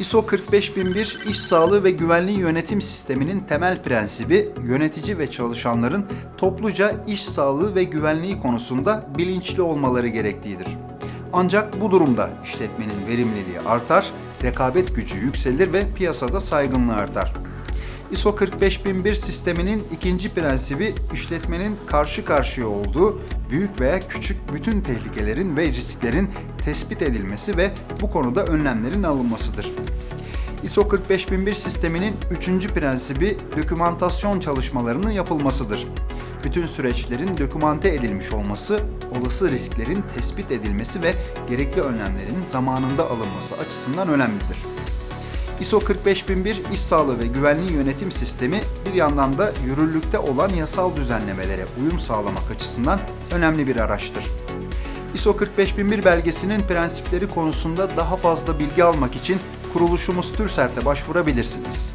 ISO 45001 iş sağlığı ve güvenliği yönetim sisteminin temel prensibi yönetici ve çalışanların topluca iş sağlığı ve güvenliği konusunda bilinçli olmaları gerektiğidir. Ancak bu durumda işletmenin verimliliği artar, rekabet gücü yükselir ve piyasada saygınlığı artar. ISO 45001 sisteminin ikinci prensibi işletmenin karşı karşıya olduğu büyük veya küçük bütün tehlikelerin ve risklerin tespit edilmesi ve bu konuda önlemlerin alınmasıdır. ISO 45001 sisteminin üçüncü prensibi dokümantasyon çalışmalarının yapılmasıdır. Bütün süreçlerin dokümante edilmiş olması, olası risklerin tespit edilmesi ve gerekli önlemlerin zamanında alınması açısından önemlidir. ISO 45001 iş sağlığı ve güvenliği yönetim sistemi bir yandan da yürürlükte olan yasal düzenlemelere uyum sağlamak açısından önemli bir araçtır. ISO 45001 belgesinin prensipleri konusunda daha fazla bilgi almak için kuruluşumuz TÜRSERT'e başvurabilirsiniz.